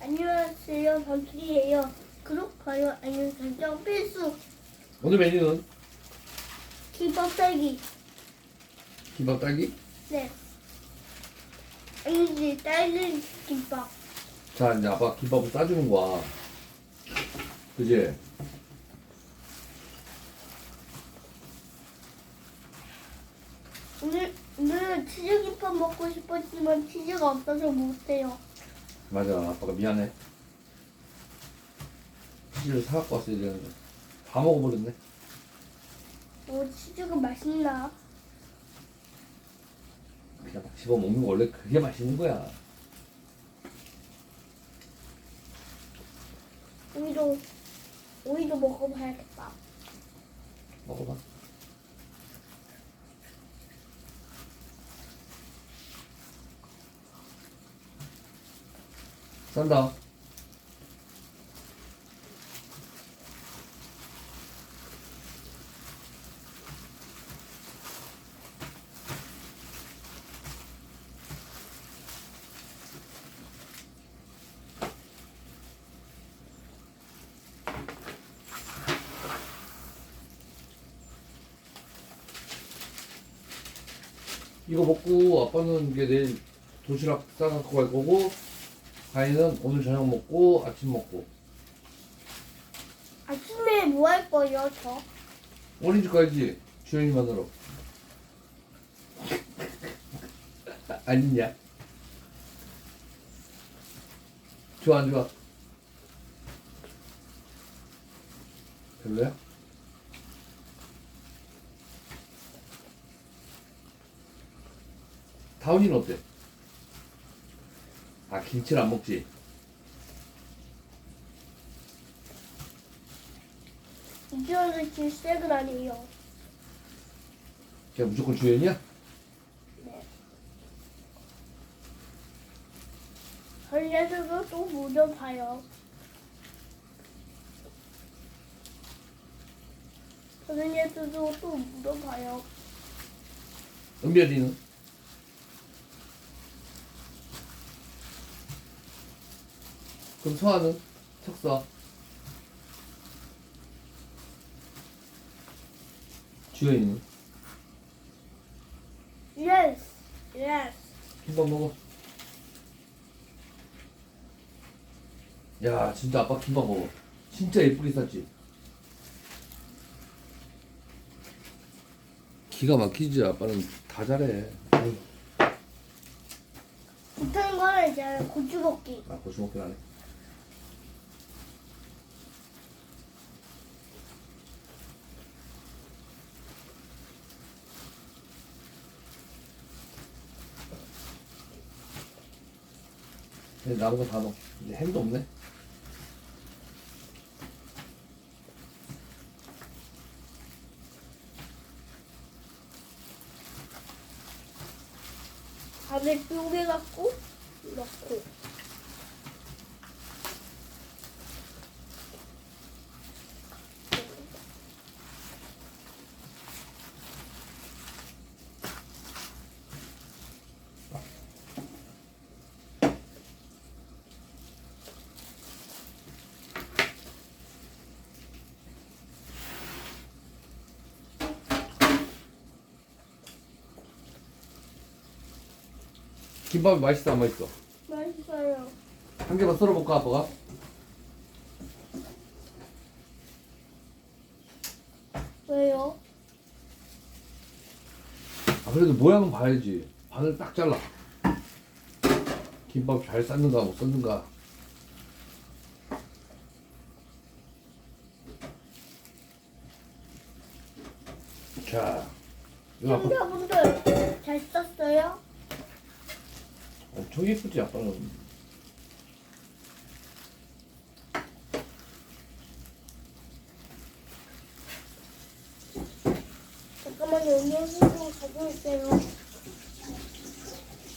안녕하세요, 방길이에요. 구독하여 알림 설정 필수. 오늘 메뉴는 김밥 딸기. 김밥 딸기. 네. 아니지, 딸기 김밥. 자 이제 아빠 김밥을 싸주는 거야. 그지? 오늘 오늘 치즈 김밥 먹고 싶었지만 치즈가 없어서 못해요. 맞아 아빠가 미안해. 치즈를 사갖고 왔어야 되는데 다 먹어버렸네. 오, 치즈가 맛있나? 그냥 막 집어 먹는 거 원래 그게 맛있는 거야. 오이도 오이도 먹어봐야겠다. 먹어봐. 싼다. 이거 먹고 아빠는 이게 내일 도시락 싸갖고 갈 거고 가인은 오늘 저녁 먹고 아침 먹고 아침에 뭐 할 거예요, 저? 어린이집 가야지 주연이 만나러 아니냐 좋아 안 좋아 별로야? 다운이는 어때? 아 김치를 안 먹지? 이주연은 질색은 아니에요. 그냥 무조건 주연이야? 전략으로 또 물어봐요. 선생님들도 또 물어봐요. 은별이는? 그럼 서아는? 척서 주연이는? Yes, yes. 김밥 먹어 야 진짜 아빠 김밥 먹어 진짜 예쁘게 쌌지? 기가 막히지 아빠는 다 잘해 못하는 거 하나 있잖아요. 고추 볶기. 아 고추 먹긴 하네 이제 남은 거다 넣어 이제 햄도 없네 밥을 쪼개 갖고 넣고. 김밥이 맛있어 안 맛있어? 맛있어요. 한 개만 썰어볼까 아빠가? 왜요? 아 그래도 모양은 봐야지 반을 딱 잘라 김밥 잘 삶는가 못 삶는가 자 이거 아빠 친구분들 잘 썼어요? 엄청 예쁘지 아빠는 잠깐만요. 음료수 좀 가져올게요.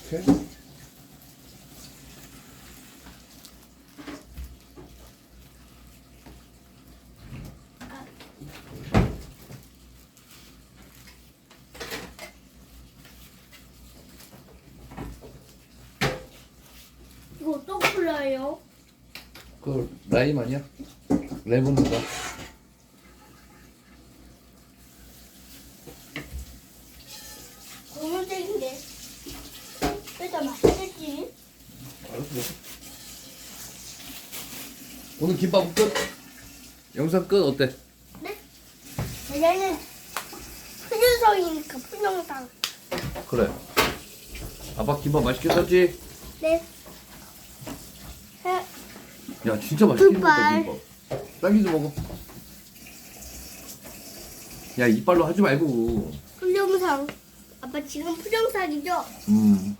오케이 콜라예요? 그 라임 아니야? 레몬인가? 알았어 먹어. 오늘 김밥은 끝? 영상 끝 어때? 네? 얘는 풀영상이니까 풀영상. 그래 아빠 김밥 맛있게 샀지? 네. 해. 야 진짜 맛있게 생겼다 이빨. 김밥 딸기도 먹어 야 이빨로 하지 말고 풀영상. 아빠 지금 풀영상이죠? 음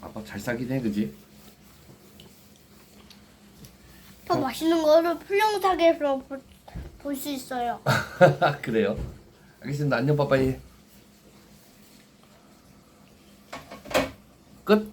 아빠 잘 싸긴 해 그지? 더 맛있는 거를 풀영상에서 볼 수 있어요. 그래요 알겠습니다 안녕 빠빠이 끝